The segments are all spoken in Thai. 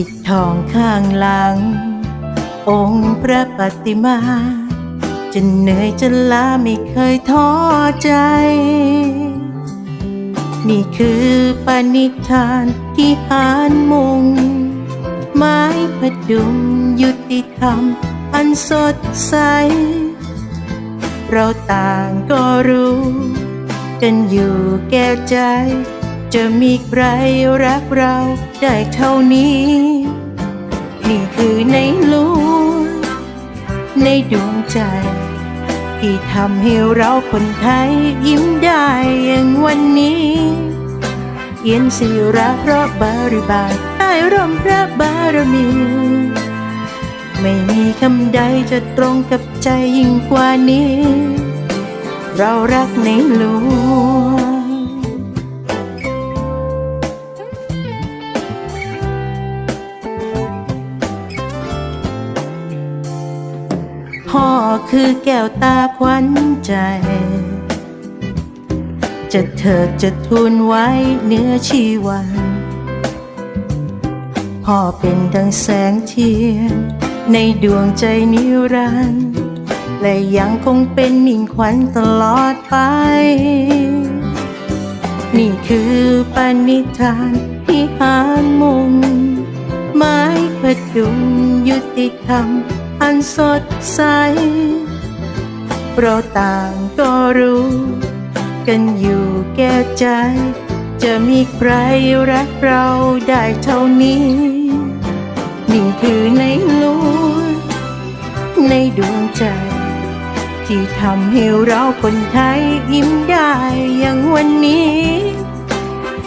ปิดทองข้างหลัง องค์พระปฏิมา จะเหนื่อยจะล้าไม่เคยท้อใจ นี่คือปณิธานที่หานมุง ไม้พดุงยุติธรรมอันสดใส เราต่างก็รู้ กันอยู่แก่ใจ จะมีใครรักเราได้เท่านี้ นี่คือในหลวงในดวงใจ ที่ทำให้เราคนไทยยิ้มได้อย่างวันนี้เอียนสิระเพราะบาริบาลใต้ร่มพระบารมี ไม่มีคำใดจะตรงกับใจยิ่งกว่านี้ เรารักในหลวง พ่อคือแก้วตาขวัญใจ จะเถิดจะทูลไว้เนื้อชีวัน พ่อเป็นดังแสงเทียน ในดวงใจนิรันดร์และยังคงเป็นมิ่งขวัญตลอดไป นี่คือปณิธานที่หานมุงไม้พดุงยุติธรรม อันสดใสเราต่างก็รู้ กันอยู่แก่ใจ จะมีใครรักเราได้เท่านี้ นี่คือในหลวงในดวงใจ ที่ทำให้เราคนไทยยิ้มได้อย่างวันนี้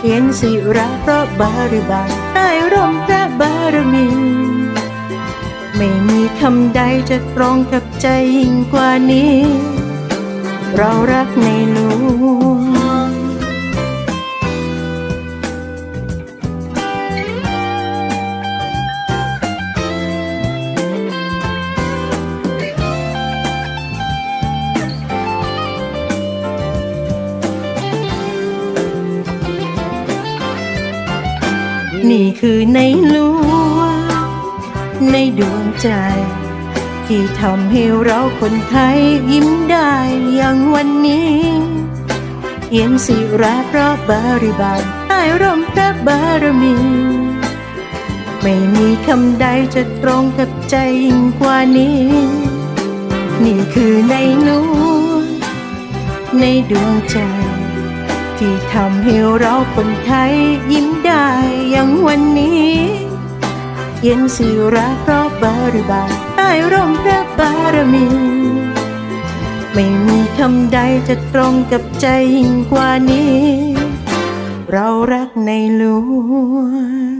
เห็นสิระเพราะบาริบาใต้ร่มพระบารมี ไม่มีคำใดจะตรงกับใจยิ่งกว่านี้ เรารักในหลวงนี่คือในหลวง ในดวงใจ ที่ทำให้เราคนไทยยิ้มได้อย่างวันนี้เอียนสิระเพระบริบาลใต้ร่มพระบารมี ไม่มีคำใดจะตรงกับใจยิ่งกว่านี้ นี่คือในหลวงในดวงใจ ที่ทำให้เราคนไทยยิ้มได้อย่างวันนี้ เย็นสิระเพราะบริบาลใต้ร่มพระบารมี ไม่มีคำใดจะตรงกับใจยิ่งกว่านี้ เรารักในหลว